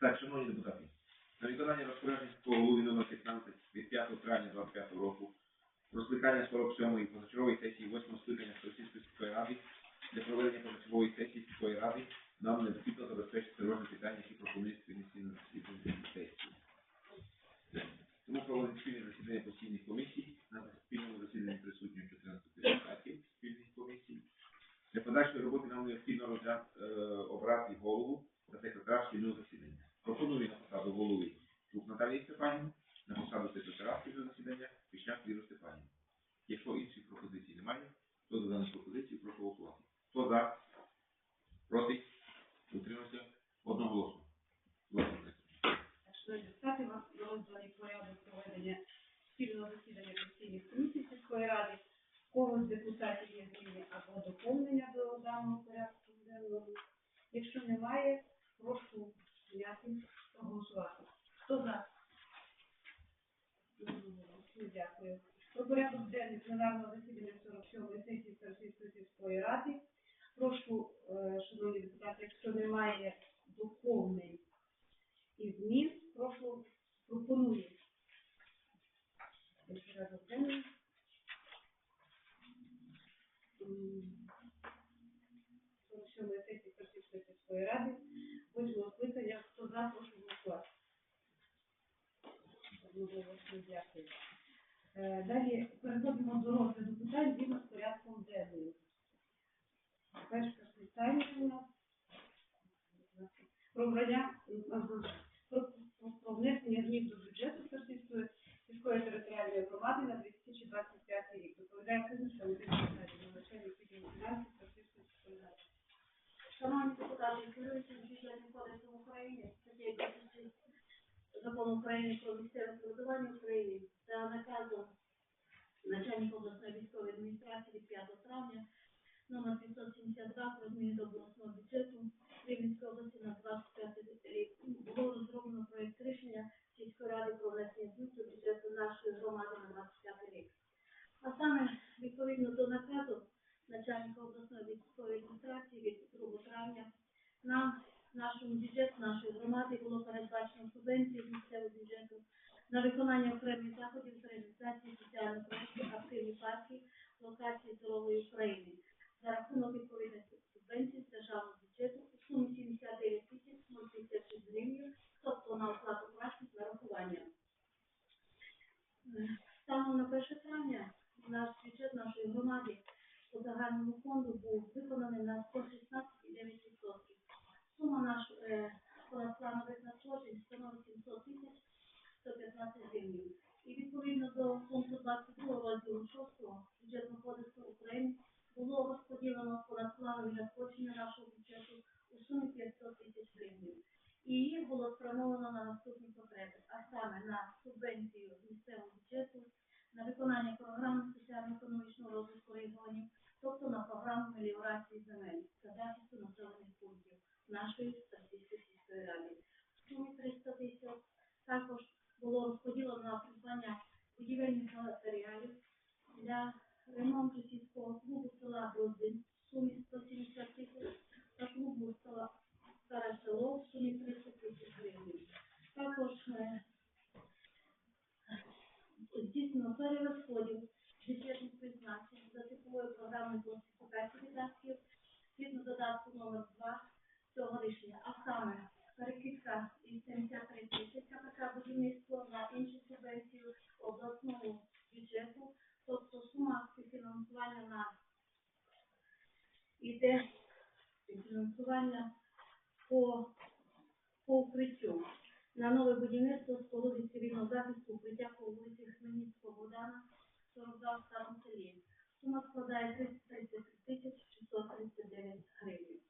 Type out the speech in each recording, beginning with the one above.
Так, шановні депутати, на виконання розпоряджень по голові номер 15 від 5 травня 25 року про скликання 47-ї позачергової сесії 8 скликання Російської сільської ради для проведення позачергової сесії сільської ради нам необхідно забезпечити розгляд питань, які пропонують спільні на засіданні сесії. Тому проводить спільне засідання постійних комісій. На спільному засіданні присутні 14 депутатів спільних комісій. Для подальшої роботи нам необхідно е, обрати голову та секретар спільного засідання. Пропоную на посаду голови Тук Наталії Степанівни, на посаду секретаря спільного засідання Пішняк Віру Степанівну. Якщо інших пропозицій немає, то за дану пропозицію прошу голосувати. Хто за? Проти? Утримався? Одноголосно. Лариса. Шановні депутати, вам розданий порядок проведення спільного засідання постійних комісій сільської ради. Кого з депутатів є зміни або доповнення до даного порядку денного? Якщо немає, прошу прийняти проголосувати. Хто за? Дякую. Про порядок денний пленарного засідання 47-ї сесії Старосійської сільської ради. Прошу, е, шановні депутати, якщо немає доповнень і змін, прошу пропоную. Порядок денний. 47 сесії Персидської сільської ради, восьмого скликання, хто за, прошу голосувати. Дякую. Е, Далі переходимо до розгляду питань згідно з порядком денним. Перше питання у нас про обрання про, внесення змін до бюджету Персидської сільської територіальної громади на 2025 рік. Доповідає Кузниця Володимир Геннадійович, начальник відділу фінансів Персидської сільської ради. Шановні депутати, керуючись бюджетним кодексом України, статтею 26 Закону України про місцеве самоврядування України та наказом начальника обласної військової адміністрації від 5 травня номер 572 про зміни до обласного бюджету Рівненської області на 25 рік було розроблено проєкт рішення сільської ради про внесення змін до бюджету нашої громади на 25 рік. А саме відповідно до наказу начальника обласної військової адміністрації від 2 травня нам, нашому бюджету нашої громади було передбачено субвенції з місцевого бюджету на виконання окремих заходів з реалізації соціальних проєктів активні партії локації здорової України за рахунок відповідних субвенцій з державного бюджету у сумі 79 тисяч 056 гривень, тобто на оплату праці з нарахуванням. Станом на 1 травня наш бюджет нашої громади по загальному фонду був виконаний на 116,9%. Сума наших е, планових надходжень становить 700 тисяч 115 гривень. І відповідно до пункту 22 розділу 6 бюджетного кодексу України було розподілено понадпланові надходження нашого бюджету у сумі 500 тисяч гривень. І їх було спрямовано на наступні потреби, а саме на субвенцію місцевого бюджету, на виконання програми соціально-економічного розвитку регіонів, тобто на програму меліорації земель та захисту населених пунктів нашої Старосійської сільської ради. В сумі 300 тисяч також було розподілено на придбання будівельних матеріалів для ремонту сільського клубу села Броздин в сумі 170 тисяч та клубу села Старе село в сумі 30 тисяч гривень. Також е, здійснено перерозподіл бюджетних призначень за типовою програмою класифікації видатків згідно додатку номер 2 цього рішення, а саме перекидка із 73 тисяч КПК будівництво на іншу субвенцію обласного бюджету, тобто сума співфінансування на іде співфінансування по, по укриттю на нове будівництво споруди цивільного захисту укриття по вулиці Хмельницького Богдана, 42 в старому селі. Сума складає 333 тисяч 639 гривень.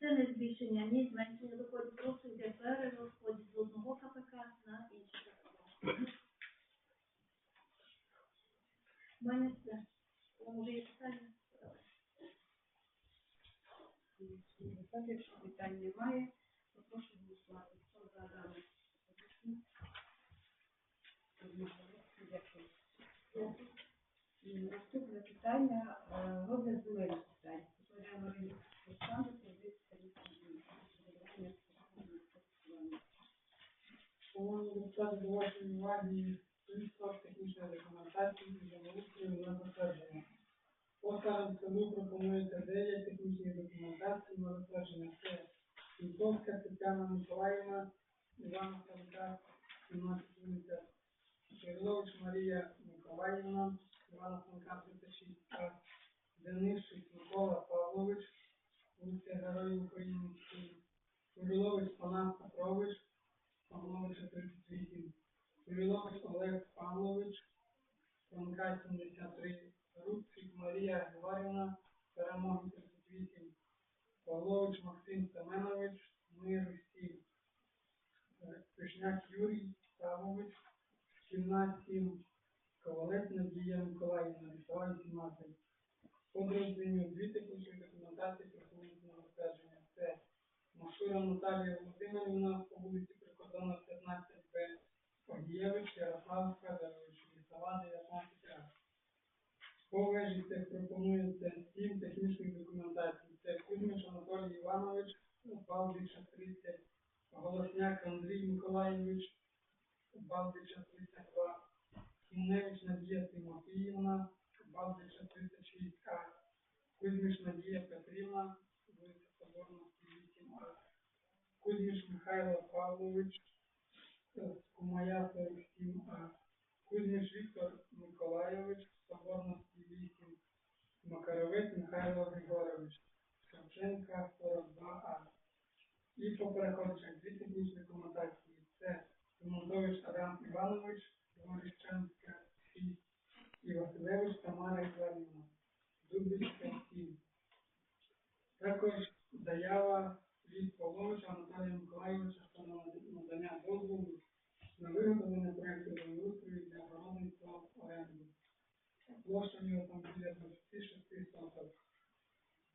Це не збільшення, ні зменшення доходів, просто йде перерозподіл з одного КПК на інший КПК. Мене все. Може, є питання? Депутати, якщо питань немає, то прошу голосувати. Хто за. І Наступне питання е, розгляд земельних питань. Доповідає Марина Олександр, список технічної документації і землеустрою на затвердження. По селу пропонується 9 технічних документацій на затвердження. Це Сінковська Тетяна Миколаївна, Івана Франка, 17 вулиця, Кирилович Марія Миколаївна, Івана Франка, 36 А, Денишик Микола Павлович, вулиця Героїв України, Кирилович Панас Петрович, Павловича 38, Кирилович Олег Павлович, Франка 73, Рубчик Марія Гварівна, Перемоги 38, Павлович Максим Семенович, Мир 7, Пишняк Юрій Савович, Кімна 7, Ковалець Надія Миколаївна, Лісова 18. Подрозділення дві технічні документації пропонують на затвердження. Це Машура Наталія Володимирівна по вулиці Прикордонна 15Б, Огієвич, Ярослав Федорович, Лісова 19 А. Це пропонується сім технічних документацій. Це Кузьмич Анатолій Іванович, Балдича 30, Голосняк Андрій Миколаєвич, Балдича 32, Кімневич Надія Тимофіївна, Балдича 36 А, Кузьмич Надія Петрівна, вулиця Соборності 8А, Кузьмич Михайло Павлович, е, Кумая 47А, Кузьмич Віктор Миколайович, Соборності 8, Макаровець Михайло Григорович, Шевченка 42А. І по переходчах дві технічні документації. Це Ремонтович Адам Іванович, Горищанська 6 і Василевич Тамара Іванівна, Дубицька 7. Також заява від Павловича Анатолія Миколайовича про надання дозволу на виготовлення проєкту землеустрою для городництва в оренду. Площа нього там біля 26 соток.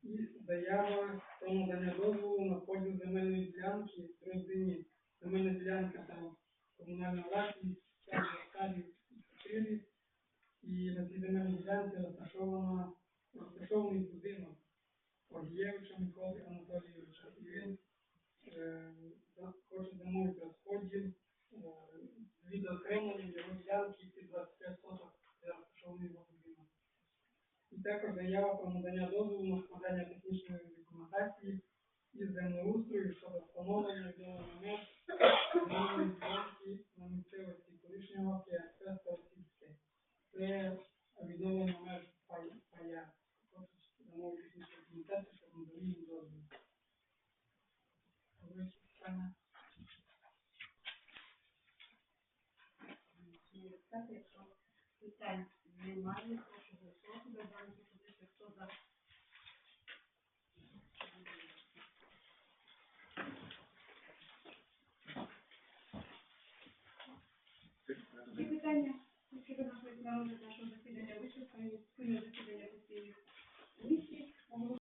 І заява про надання дозволу на поділ земельної ділянки в родині. Земельна ділянка там комунальна власність, 5 гектарів 4. І на цій земельній ділянці розташована розташований будинок Огієвича Миколи Анатолійовича. І він е, хоче замовити розподіл від окремлення його ділянки під 25 соток, де розташований його будинок. І також заява про надання дозволу на складання технічної документації із землеустрою щодо встановлення відновлення меж земельної ділянки на місцевості колишнього КСП Старосільське. Це меж пай- пая. Хочуть замовити технічну щоб надали їм дозвіл. Питання? Депутати, якщо питань немає, прошу голосувати за дану пропозицію. Хто за? Всі питання щодо нашої розгляд нашого засідання вичерпані. Спільне засідання